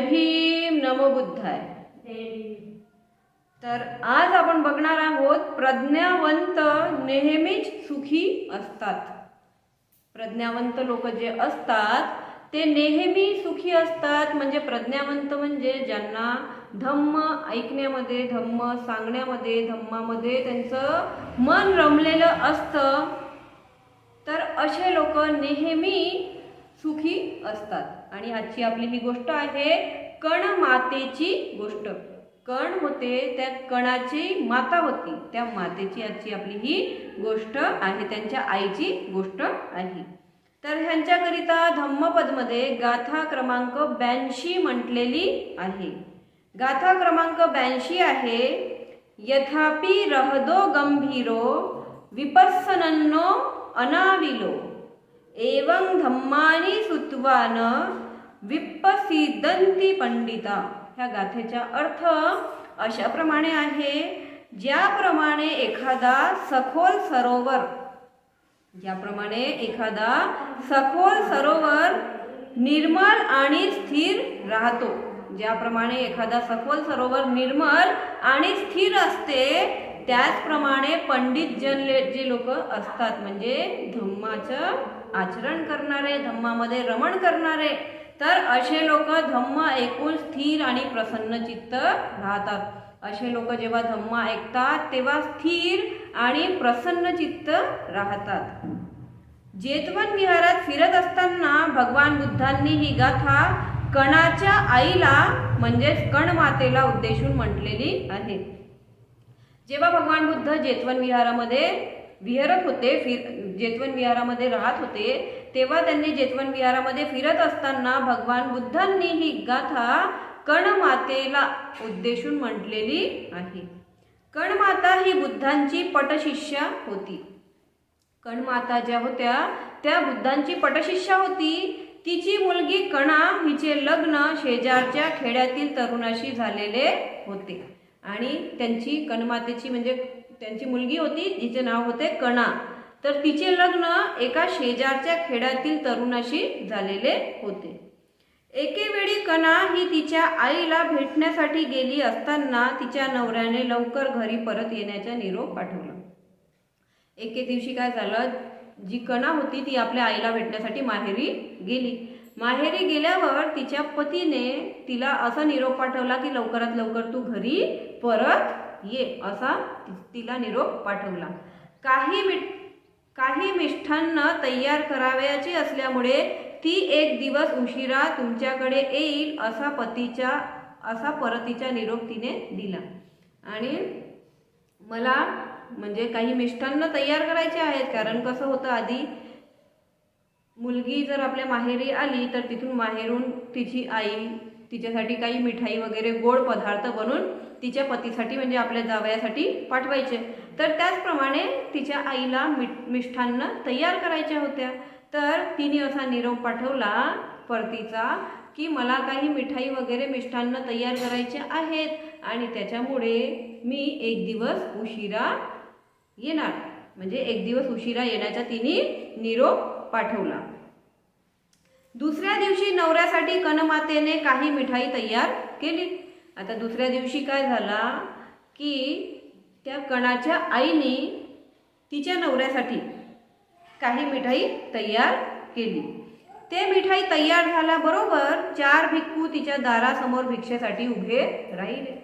भीम नमो बुद्धाय. तर आज आपण बघणार आहोत प्रज्ञावंत नेहमीच सुखी असतात. प्रज्ञावंत लोक जे असतात ते नेहमी सुखी असतात. म्हणजे प्रज्ञावंत म्हणजे ज्यांना धम्म ऐकण्यामध्ये धम्म सांगण्यामध्ये धम्मामध्ये त्यांचं मन रमलेलं असतं. तर असे लोक नेहमी सुखी असतात. आणि आजची आपली ही गोष्ट आहे कण मातेची गोष्ट. कण होते त्या कणाची माता होती. त्या मातेची आजची आपली ही गोष्ट आहे त्यांच्या आईची गोष्ट आहे. तर ह्यांच्याकरिता धम्मपदमध्ये गाथा क्रमांक ब्याऐंशी म्हटलेली आहे. गाथा क्रमांक ब्याऐंशी आहे यथापि रहदो गंभीरो विपस्सनन्नो अनाविलो. एवं धम्मानी सुत्वान विप्पसिदंती पंडिता ह्या गाथेचा अर्थ अशाप्रमाणे आहे ज्याप्रमाणे एखादा सखोल सरोवर ज्याप्रमाणे एखादा सखोल सरोवर निर्मल आणि स्थिर राहतो. ज्याप्रमाणे एखादा सखोल सरोवर निर्मल आणि स्थिर असते त्याचप्रमाणे पंडित जन जे लोक असतात म्हणजे धम्माचं आचरण करणारे धम्मामध्ये रमण करणारे तर असे लोक धम्म ऐकून स्थिर आणि प्रसन्न चित्त राहतात. असे लोक जेव्हा धम्म ऐकतात तेव्हा स्थिर आणि प्रसन्न चित्त राहतात. जेतवन विहारात फिरत असताना भगवान बुद्धांनी ही गाथा कणाच्या आईला म्हणजेच कण मातेला उद्देशून म्हटलेली आहे. जेव्हा भगवान बुद्ध जेतवन विहारामध्ये विहरत होते फिर जेतवन विहारामध्ये राहत होते तेव्हा त्यांनी जेतवन विहारामध्ये फिरत असताना भगवान बुद्धांनी ही गाथा कणमातेला उद्देशून म्हटलेली आहे. कणमाता ही बुद्धांची पटशिष्या होती. कणमाता ज्या होत्या त्या बुद्धांची पटशिष्या होती. तिची मुलगी कणा हिचे लग्न शेजारच्या खेड्यातील तरुणाशी झालेले होते. आणि त्यांची कणमातेची म्हणजे त्यांची मुलगी होती जिचे नाव होते कणा. तर तिचे लग्न एका शेजारच्या खेड्यातील तरुणाशी झालेले होते. एकेवेळी कणा ही तिच्या आईला भेटण्यासाठी गेली असताना तिच्या नवऱ्याने लवकर घरी परत येण्याचा निरोप पाठवला. एके दिवशी काय झालं? जी कणा होती ती आपल्या आईला भेटण्यासाठी माहेरी गेली. माहेरी गेल्यावर तिच्या पतीने तिला असा निरोप पाठवला की लवकरात लवकर तू घरी परत ये असा तिला निरोप पाठवला. काही मिठ काही मिष्ठान्न तयार करावयाची असल्यामुळे ती एक दिवस उशिरा तुमच्याकडे येईल असा पतीच्या असा परतीचा निरोप तिने दिला. आणि मला म्हणजे काही मिष्ठान्न तयार करायचे आहेत कारण कसं होतं आधी मुलगी जर आपल्या माहेरी आली तर तिथून माहेरून तिची आई तिच्यासाठी काही मिठाई वगैरे गोड पदार्थ बनवून तिच्या पतीसाठी म्हणजे आपल्या जावयासाठी पाठवायचे. तर त्याचप्रमाणे तिच्या आईला मिठ मिष्ठान्न तयार करायच्या होत्या. तर तिने असा निरोप पाठवला परतीचा की मला काही मिठाई वगैरे मिष्ठान्न तयार करायचे आहेत आणि त्याच्यामुळे मी एक दिवस उशिरा येणार. म्हणजे एक दिवस उशिरा येण्याचा तिने निरोप पाठवला. दुसऱ्या दिवशी नवऱ्यासाठी कनमातेने काही मिठाई तयार केली. आता दुसऱ्या दिवशी काय झाला की त्या कणाच्या आईने तिच्या नवऱ्यासाठी काही मिठाई तयार केली. ते मिठाई तयार झाल्याबरोबर चार भिक्खू तिच्या दारासमोर भिक्षेसाठी उभे राहिले.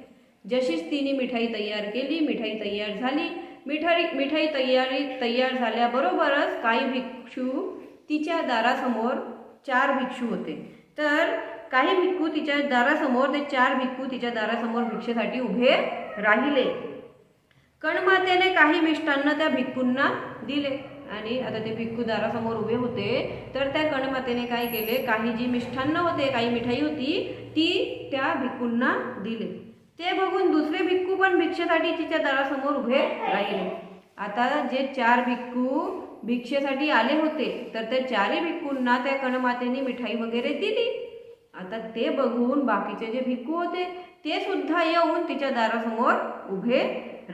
जशीच तिने मिठाई तयार केली मिठाई तयार झाली. मिठाई मिठाई तयारी तयार झाल्याबरोबरच काही भिक्षू तिच्या दारासमोर चार भिक्षू होते. तर काही भिक्खू तिच्या दारासमोर ते चार भिक्खू तिच्या दारासमोर भिक्षेसाठी उभे राहिले. कणमातेने काही मिष्टांना त्या भिक्खूंना दिले. आणि आता ते भिक्खू दारासमोर उभे होते. तर त्या कणमातेने काय केले? काही जी मिष्ठान्न होते काही मिठाई होती ती त्या भिक्खूंना दिले. ते बघून दुसरे भिक्खू पण भिक्षेसाठी तिच्या दारासमोर उभे राहिले. आता जे चार भिक्खू भिक्षेसाठी आले होते तर त्या चारही भिक्खूंना त्या कणमातेने मिठाई वगैरे दिली. आता ते बघून बाकीचे जे भिक्खू होते ते सुद्धा येऊन तिच्या दारासमोर उभे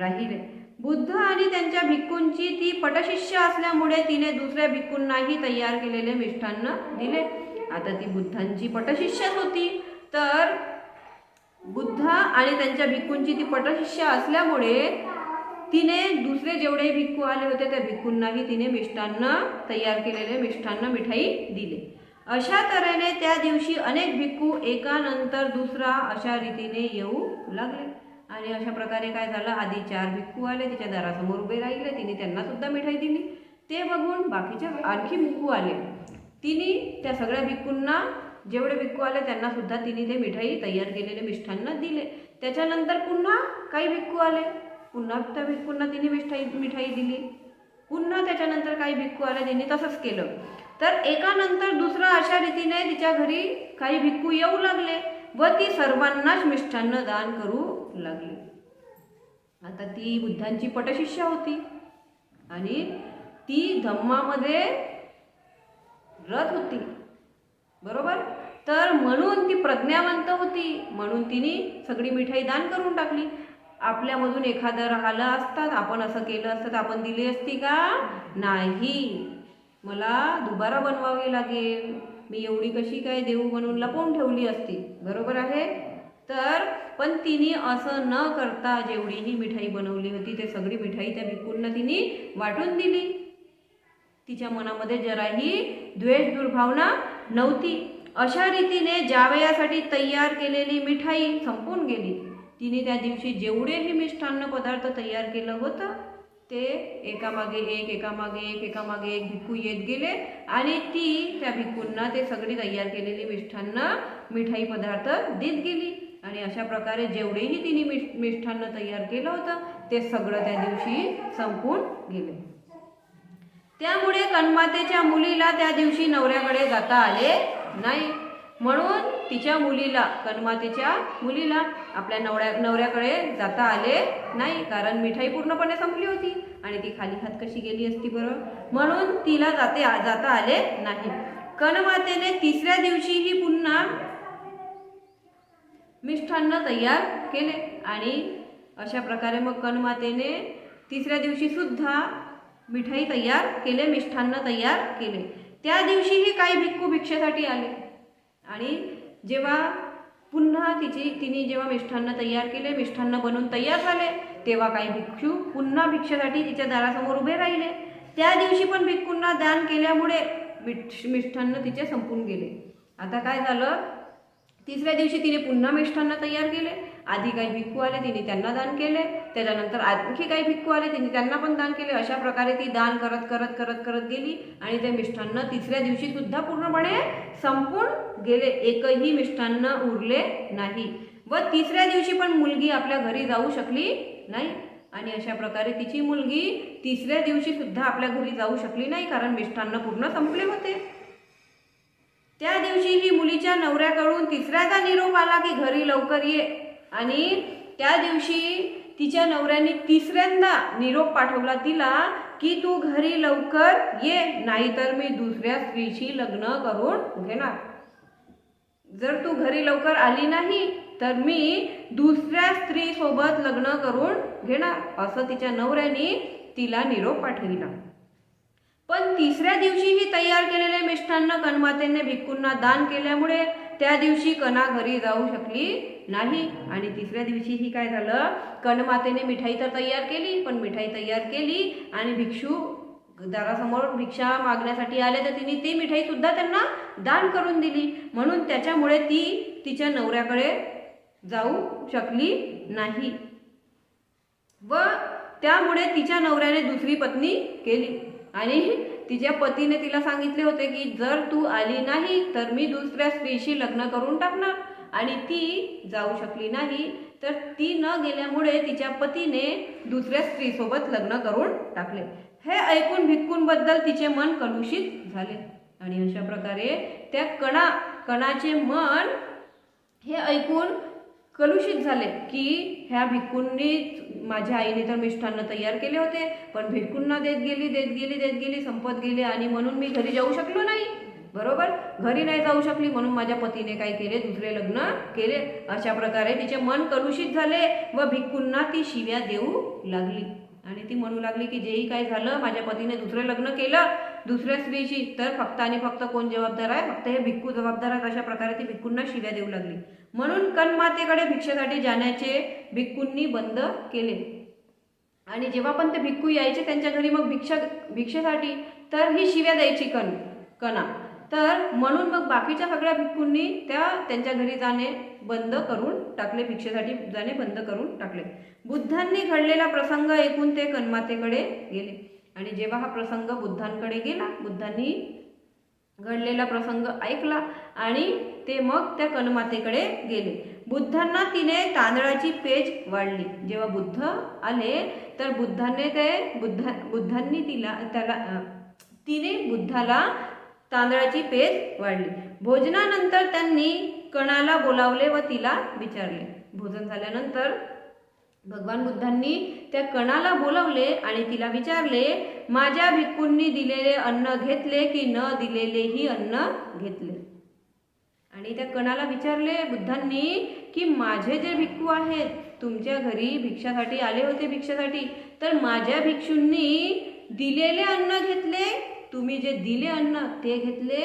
राहिले. बुद्ध आणि त्यांच्या भिक्खूंची ती पटशिष्य असल्यामुळे तिने दुसऱ्या भिक्खूंनाही तयार केलेले मिष्ठान्न दिले. आता ती बुद्धांची पटशिष्यच होती. तर बुद्ध आणि त्यांच्या भिक्खूंची ती पटशिष्य असल्यामुळे तिने दुसरे जेवढे भिक्खू आले होते त्या भिक्खूंनाही तिने मिष्टान्न तयार केलेले मिष्टान्न मिठाई दिले. अशा तऱ्हेने त्या दिवशी अनेक भिक्खू एकानंतर दुसरा अशा रीतीने येऊ लागले. आणि अशा प्रकारे काय झालं? आधी चार भिक्खू आले तिच्या दारासमोर उभे राहिले तिने त्यांना सुद्धा मिठाई दिली. ते बघून बाकीच्या आणखी भिक्खू आले. तिने त्या सगळ्या भिक्खूंना जेवढे भिक्खू आले त्यांना सुद्धा तिने ते मिठाई तयार केलेले मिष्ठांना दिले. त्याच्यानंतर पुन्हा काही भिक्खू आले. पुन्हा त्या भिक्कूंना तिने मिठाई मिठाई दिली. पुन्हा त्याच्यानंतर काही भिक्खू आले त्यांनी तसंच केलं. तर एकानंतर दुसरं अशा रीतीने तिच्या घरी काही भिक्खू येऊ लागले व ती सर्वांनाच मिष्ठान्न दान करू लागली. आता ती बुद्धांची पटशिष्या होती. आणि ती धम्मामध्ये रथ होती. बरोबर? तर म्हणून ती प्रज्ञावंत होती. म्हणून तिने सगळी मिठाई दान करून टाकली. आपल्यामधून एखादं राहिलं असतात आपण असं केलं असतं तर आपण दिली असती का? नाही. मला दुबारा बनवावी लागेल. मी एवढी कशी काय देऊ म्हणून लपवून ठेवली असती. बरोबर आहे? तर पण तिने असं न करता जेवढीही मिठाई बनवली होती ते सगळी मिठाई त्या भिक्खूंना तिने वाटून दिली. तिच्या मनामध्ये जराही द्वेष दुर्भावना नव्हती. अशा रीतीने जावयासाठी तयार केलेली मिठाई संपून गेली. तिने त्या दिवशी जेवढेही मिष्टान्न पदार्थ तयार केलं होतं ते एकामागे एक एकामागे एक एकामागे एक भिक्खू येत गेले आणि ती त्या भिक्खूंना ते सगळी तयार केलेली मिष्ठान्न मिठाई पदार्थ देत गेली. आणि अशा प्रकारे जेवढेही तिने मिष मिष्ठान्न तयार केलं होतं ते सगळं त्या दिवशी संपून गेले. त्यामुळे कन्मातेच्या मुलीला त्या दिवशी नवऱ्याकडे जाता आले नाही. म्हणून तिच्या मुलीला कन्मातेच्या मुलीला आपल्या नवऱ्या नवऱ्याकडे जाता आले नाही कारण मिठाई पूर्णपणे संपली होती आणि ती खाली हात कशी गेली असती बरोबर म्हणून तिला जाते जाता आले नाही. कनमातेने तिसऱ्या दिवशीही पुन्हा मिष्ठान्न तयार केले आणि अशा प्रकारे मग कनमातेने तिसऱ्या दिवशी सुद्धा मिठाई तयार केले मिष्ठान्न तयार केले. त्या दिवशीही काही भिक्खू भिक्षेसाठी आले आणि जेव्हा पुन्हा तिची तिने जेव्हा मिष्ठान्न तयार केले मिष्ठान्न बनवून तयार झाले तेव्हा काही भिक्षू पुन्हा भिक्षेसाठी तिच्या दारासमोर उभे राहिले. त्या दिवशी पण भिक्खूंना दान केल्यामुळे मिठ मिष्ठान्न तिचे संपून गेले. आता काय झालं? तिसऱ्या दिवशी तिने पुन्हा मिष्ठान्न तयार केले. आधी काही भिक्खू आले तिने त्यांना दान केले. त्याच्यानंतर आणखी काही भिक्खू आले तिने त्यांना पण दान केले. अशा प्रकारे ती दान करत करत करत करत गेली आणि ते मिष्ठान्न तिसऱ्या दिवशी सुद्धा पूर्णपणे संपून गेले. एकही मिष्ठान्न उरले नाही. व तिसऱ्या दिवशी पण मुलगी आपल्या घरी जाऊ शकली नाही. आणि अशा प्रकारे तिची मुलगी तिसऱ्या दिवशी सुद्धा आपल्या घरी जाऊ शकली नाही कारण मिष्ठान्न पूर्ण संपले होते. त्या दिवशी ही मुलीच्या नवऱ्याकडून तिसऱ्याचा निरोप आला की घरी लवकर ये. आणि त्या दिवशी तिच्या नवऱ्याने तिसऱ्यांदा निरोप पाठवला तिला की तू घरी लवकर ये नाहीतर मी दुसऱ्या स्त्रीशी लग्न करून घेणार. जर तू घरी लवकर आली नाही तर मी दुसऱ्या स्त्रीसोबत लग्न करून घेणार असं तिच्या नवऱ्याने तिला निरोप पाठविला. पण तिसऱ्या दिवशीही तयार केलेले मिष्ठान्न कनमातेने भिक्कूंना दान केल्यामुळे त्या दिवशी कणा घरी जाऊ शकली नाही. आणि तिसऱ्या दिवशी ही काय झालं? कणमातेने मिठाई तर तयार केली पण मिठाई तयार केली आणि भिक्षू दारासमोर भिक्षा मागण्यासाठी आले तर तिने ती मिठाई सुद्धा त्यांना दान करून दिली. म्हणून त्याच्यामुळे ती तिच्या नवऱ्याकडे जाऊ शकली नाही. व त्यामुळे तिच्या नवऱ्याने दुसरी पत्नी केली. आणि तिच्या पतीने तिला सांगितले होते की जर तू आली नाही तर मी दुसऱ्या स्त्रीशी लग्न करून टाकणार. आणि ती जाऊ शकली नाही तर ती न गेल्यामुळे तिच्या पतीने दुसऱ्या स्त्रीसोबत लग्न करून टाकले. हे ऐकून भिक्कूंबद्दल तिचे मन कलुषित झाले. आणि अशा प्रकारे त्या कणा कणाचे मन हे ऐकून कलुषित झाले की ह्या भिक्कूंनी माझ्या आईने तर मिष्ठान्न तयार केले होते पण भिक्कूंना देत गेली देत गेली देत गेली संपत गेली आणि म्हणून मी घरी जाऊ शकलो नाही. बरोबर? घरी नाही जाऊ शकली म्हणून माझ्या पतीने काय केले? दुसरे लग्न केले. अशा प्रकारे तिचे मन कलुषित झाले व भिक्कूंना ती शिव्या देऊ लागली. आणि ती म्हणू लागली की जेही काय झालं माझ्या पतीने दुसरं लग्न केलं दुसऱ्या स्त्रीशी तर फक्त आणि फक्त कोण जबाबदार आहे? फक्त हे भिक्खू जबाबदार आहेत अशा प्रकारे ती भिक्खूंना शिव्या देऊ लागली. म्हणून कनमातेकडे भिक्षेसाठी जाण्याचे भिक्खूंनी बंद केले. आणि जेव्हा पण ते भिक्खू यायचे त्यांच्या घरी मग भिक्षा भिक्षेसाठी तर ही शिव्या द्यायची कण कणा. तर म्हणून मग बाकीच्या सगळ्या भिक्खूंनी त्या त्यांच्या घरी जाणे बंद करून टाकले भिक्षेसाठी जाणे बंद करून टाकले. बुद्धांनी घडलेला प्रसंग ऐकून ते कन्मातेकडे गेले. आणि जेव्हा हा प्रसंग बुद्धांकडे गेला बुद्धांनी घडलेला प्रसंग ऐकला आणि ते मग त्या कनमातेकडे गेले. बुद्धांना तिने तांदळाची पेज वाढली. जेव्हा बुद्ध आले तर बुद्धाने ते बुद्धा बुद्धांनी तिला त्याला तिने बुद्धाला तांदळाची पेज वाढली. भोजनानंतर त्यांनी कणाला बोलावले व तिला विचारले. भोजन झाल्यानंतर भगवान बुद्धांनी त्या कणाला बोलावले आणि तिला विचारले माझ्या भिक्कूंनी दिलेले अन्न घेतले की न दिलेलेही अन्न घेतले? आणि त्या कणाला विचारले बुद्धांनी की माझे जे भिक्खू आहेत तुमच्या घरी भिक्षासाठी आले होते भिक्षासाठी तर माझ्या भिक्षूंनी दिलेले अन्न घेतले तुम्ही जे दिले अन्न ते घेतले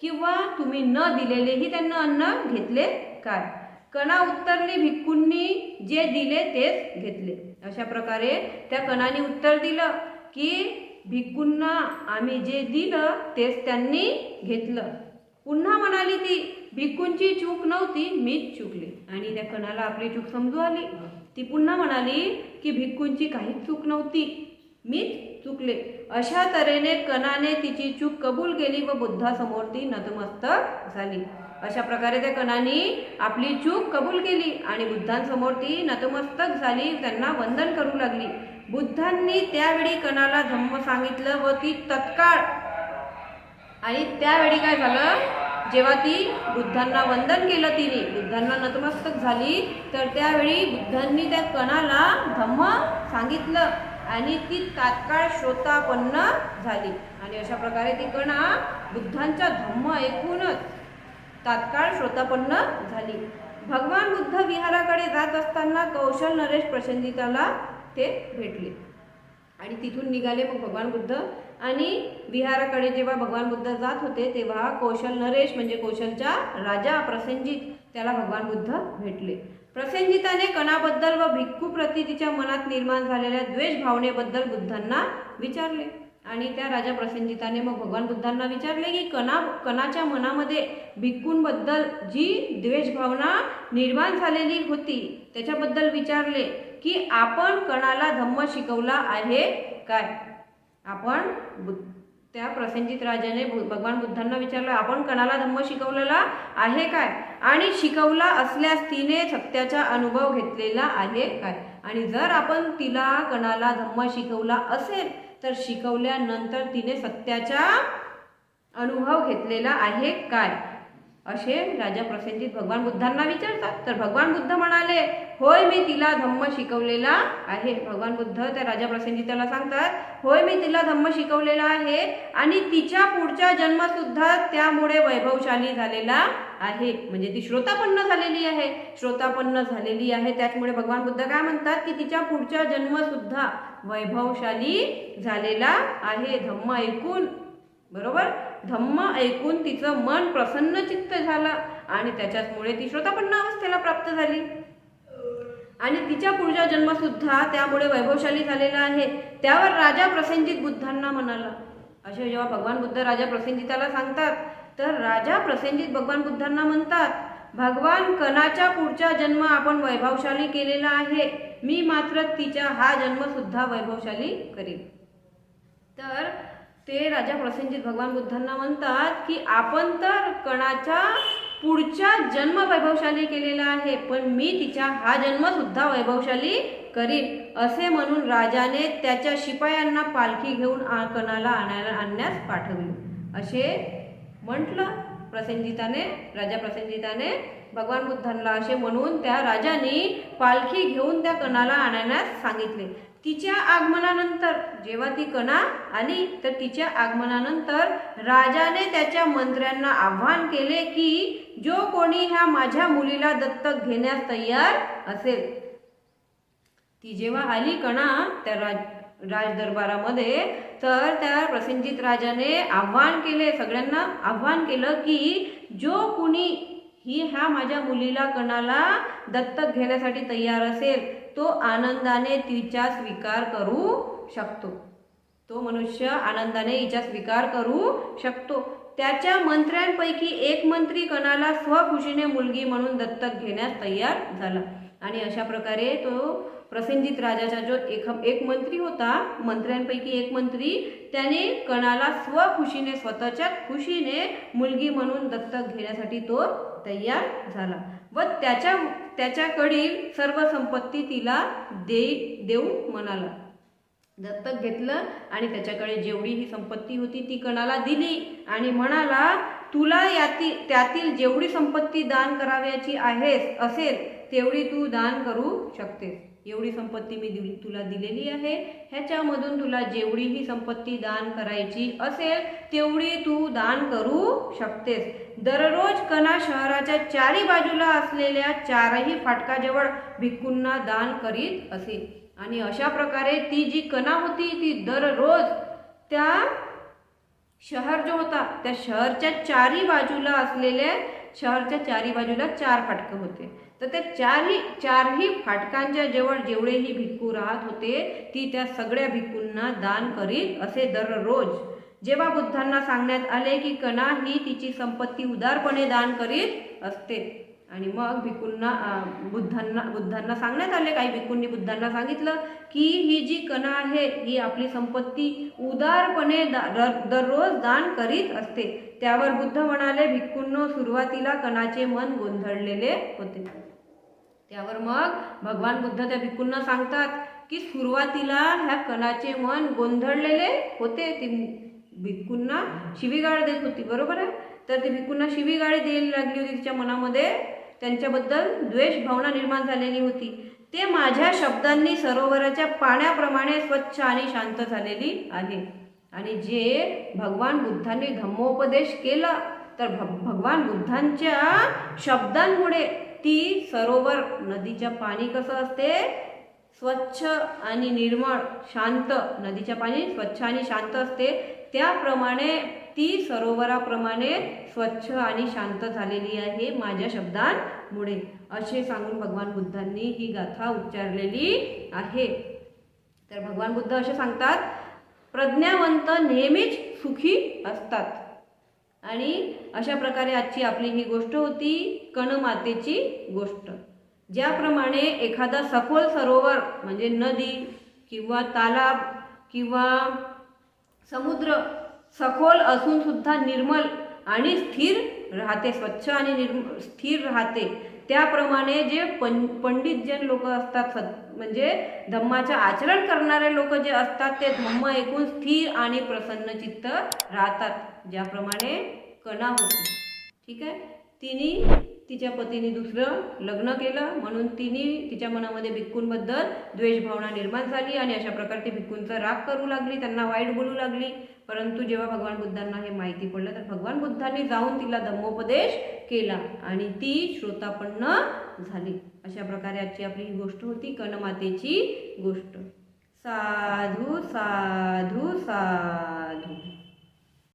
किंवा तुम्ही न दिलेलेही त्यांना अन्न घेतले? काय? कणा उत्तरली भिक्कूंनी जे दिले तेच घेतले. अशा प्रकारे त्या कणाने उत्तर दिलं की भिक्कूंना आम्ही जे दिलं तेच त्यांनी घेतलं. पुन्हा म्हणाली ती भिक्कूंची चूक नव्हती मीच चुकले. आणि त्या कणाला आपली चूक समजू आली. ती पुन्हा म्हणाली की भिक्कूंची काहीच चूक नव्हती. मीच चुकले. अशा तऱ्हेने कणाने तिची चूक कबूल केली व बुद्धासमोर ती नतमस्तक झाली. अशा प्रकारे त्या कणाने आपली चूक कबूल केली आणि बुद्धांसमोर ती नतमस्तक झाली त्यांना वंदन करू लागली. बुद्धांनी त्यावेळी कणाला धम्म सांगितलं व ती तत्काळ आणि त्यावेळी काय झालं? जेव्हा ती बुद्धांना वंदन केलं तिने बुद्धांना नतमस्तक झाली तर त्यावेळी बुद्धांनी त्या कणाला धम्म सांगितलं. आणि ती तात्काळ श्रोतापन्न झाली. आणि अशा प्रकारे ती कणा बुद्धांचा धम्म ऐकूनच तात्काळ श्रोतापन्न झाली. भगवान बुद्ध विहाराकडे जात असताना कौशल नरेश प्रसंजिताला ते भेटले. आणि तिथून निघाले मग भगवान बुद्ध. आणि विहाराकडे जेव्हा भगवान बुद्ध जात होते तेव्हा कौशल नरेश म्हणजे कौशलचा राजा प्रसंजित त्याला भगवान बुद्ध भेटले. प्रसेनजिताने कणाबद्दल व भिक्खू प्रती तिच्या मनात निर्माण झालेल्या द्वेष भावनेबद्दल बुद्धांना विचारले. आणि त्या राजा प्रसेनजिताने मग भगवान बुद्धांना विचारले की कणा कणाच्या मनामध्ये भिक्खूंबद्दल जी द्वेष भावना निर्माण झालेली होती त्याच्याबद्दल विचारले की आपण कणाला धम्म शिकवला आहे काय? आपण बु- त्या प्रसंजित राजाने भु- भगवान बुद्धांना विचारलं आपण कणाला धम्म शिकवलेला आहे काय? आणि शिकवला असल्यास तिने सत्याचा अनुभव घेतलेला आहे काय? आणि जर आपण तिला कणाला धम्म शिकवला असेल तर शिकवल्यानंतर तिने सत्याचा अनुभव घेतलेला आहे काय? असे राजा प्रसेनजित भगवान बुद्धांना विचारतात. तर भगवान बुद्ध म्हणाले होय मी तिला धम्म शिकवलेला आहे. भगवान बुद्ध त्या राजा प्रसेनजिताला सांगतात होय मी तिला धम्म शिकवलेला आहे आणि तिच्या पुढचा जन्मसुद्धा त्यामुळे वैभवशाली झालेला आहे. म्हणजे ती श्रोतापन्न झालेली आहे. श्रोतापन्न झालेली आहे त्याचमुळे भगवान बुद्ध काय म्हणतात की तिच्या पुढचा जन्मसुद्धा वैभवशाली झालेला आहे. धम्म ऐकून बरोबर? धम्म ऐकून तिचं मन प्रसन्न चित्त झालं आणि त्याच्याचमुळे ती श्रोतापन्न अवस्थेला प्राप्त झाली. आणि तिच्या पुढचा जन्मसुद्धा त्यामुळे वैभवशाली झालेला आहे. त्यावर राजा प्रसेनजित बुद्धांना म्हणाला. असे जेव्हा भगवान बुद्ध राजा प्रसेनजिताला सांगतात तर राजा प्रसेनजित भगवान बुद्धांना म्हणतात भगवान कणाच्या पुढचा जन्म आपण वैभवशाली केलेला आहे. मी मात्र तिच्या हा जन्मसुद्धा वैभवशाली करीन. तर ते राजा प्रसेनजित भगवान बुद्धांना म्हणतात की आपण तर कणाच्या पुढचा जन्म वैभवशाली केलेला आहे पण मी तिच्या हा जन्म सुद्धा वैभवशाली करीन. असे म्हणून राजाने त्याच्या शिपायांना पालखी घेऊन आ- कणाला आणायला आणण्यास पाठवले. असे म्हटलं प्रसेनजिताने राजा प्रसेनजिताने भगवान बुद्धांना असे म्हणून त्या राजाने पालखी घेऊन त्या कणाला आणण्यास सांगितले. तिच्या आगमनानंतर जेव्हा ती कणा आली तर तिच्या आगमनानंतर राजाने त्याच्या मंत्र्यांना आव्हान केले की जो कोणी ह्या माझ्या मुलीला दत्तक घेण्यास तयार असेल. ती जेव्हा आली कणा त्या राज राजदरबारामध्ये तर त्या प्रसेनजित राजाने आव्हान केले सगळ्यांना आव्हान केलं की जो कुणी ही ह्या माझ्या मुलीला कणाला दत्तक घेण्यासाठी तयार असेल तो आनंदाने तिचा स्वीकार करू शकतो. तो मनुष्य आनंदाने हिचा स्वीकार करू शकतो. त्याच्या मंत्र्यांपैकी एक मंत्री कणाला स्वखुशीने मुलगी म्हणून दत्तक घेण्यास तयार झाला. आणि अशा प्रकारे तो प्रसेनजित राजाचा जो एक एक मंत्री होता मंत्र्यांपैकी एक मंत्री त्याने कणाला स्वखुशीने स्वतःच्या खुशीने मुलगी म्हणून दत्तक घेण्यासाठी तो तयार झाला. व त्याच्या त्याच्याकडील सर्व संपत्ती तिला दे देऊ म्हणाला. दत्तक घेतलं आणि त्याच्याकडे जेवढी ही संपत्ती होती ती कणाला दिली आणि म्हणाला तुला यातील त्यातील जेवढी संपत्ती दान करावयाची आहेस असेल तेवढी तू दान करू शकतेस. एवढी संपत्ती मी दिली तुला दिलेली आहे. ह्याच्यामधून तुला जेवढी ही संपत्ती दान करायची असेल तेवढी तू दान करू शकतेस. दररोज कणा शहराच्या चारी बाजूला असलेल्या चारही फाटकाजवळ भिक्खूंना दान करीत असे. आणि अशा प्रकारे ती जी कणा होती ती दररोज त्या शहर जो होता त्या शहरच्या चारी बाजूला असलेल्या शहरच्या चारी बाजूला चार फाटकं होते. तर त्या चारही चारही फाटकांच्या जवळ जेवढेही भिक्खू राहत होते ती त्या सगळ्या भिक्खूंना दान करीत असे दररोज. जेव्हा बुद्धांना सांगण्यात आले की कणा ही तिची संपत्ती उदारपणे दान करीत असते. आणि मग भिक्खूंना बुद्धांना बुद्धांना सांगण्यात आले काही भिक्खूंनी बुद्धांना सांगितलं की ही जी कणा आहे ही आपली संपत्ती उदारपणे दा- दर- दररोज दान करीत असते. त्यावर बुद्ध म्हणाले भिक्खूंनो सुरुवातीला कणाचे मन गोंधळलेले होते. त्यावर मग भगवान बुद्ध त्या भिक्खूंना सांगतात की सुरुवातीला ह्या कणाचे मन गोंधळलेले होते. ती भिक्खूंना शिवीगाळ देत होती बरोबर आहे? तर ती भिक्खूंना शिवीगाळ द्यायला लागली होती तिच्या मनामध्ये. त्यांच्याबद्दल द्वेष भावना निर्माण झालेली होती. ते माझ्या शब्दांनी सरोवराच्या पाण्याप्रमाणे स्वच्छ आणि शांत झालेली आहे. आणि जे भगवान बुद्धांनी धम्मोपदेश केला तर भ- भगवान बुद्धांच्या शब्दांमुळे ती सरोवर नदीच्या पाणी कसं असते? स्वच्छ आणि निर्मळ शांत नदीच्या पाणी स्वच्छ आणि शांत असते. त्याप्रमाणे ती सरोवराप्रमाणे स्वच्छ आणि शांत झालेली आहे माझ्या शब्दांमुळे. असे सांगून भगवान बुद्धांनी ही गाथा उच्चारलेली आहे. तर भगवान बुद्ध असे सांगतात प्रज्ञावंत नेहमीच सुखी असतात. आणि अशा प्रकारे आजची आपली ही गोष्ट होती कणमातेची गोष्ट. ज्याप्रमाणे एखादा सखोल सरोवर म्हणजे नदी किंवा तालाब किंवा समुद्र सखोल असूनसुद्धा निर्मल आणि स्थिर राहते स्वच्छ आणि निर्म स्थिर राहते. त्याप्रमाणे जे पं पंडित जन लोक असतात सत म्हणजे धम्माचे आचरण करणारे लोक जे असतात ते धम्म ऐकून स्थिर आणि प्रसन्न चित्त राहतात ज्याप्रमाणे कणा होती. ठीक आहे? तिने तिच्या पतीने दुसरं लग्न केलं म्हणून तिने तिच्या मनामध्ये भिक्खूंबद्दल द्वेषभावना निर्माण झाली आणि अशा प्रकारे ती भिक्खूंचा राग करू लागली त्यांना वाईट बोलू लागली. परंतु जेव्हा भगवान बुद्धांना हे माहिती पडलं तर भगवान बुद्धांनी जाऊन तिला धम्मोपदेश केला आणि ती श्रोतापन्न झाली. अशा प्रकारे आजची आपली ही गोष्ट होती कणमातेची गोष्ट. साधू साधू साधू.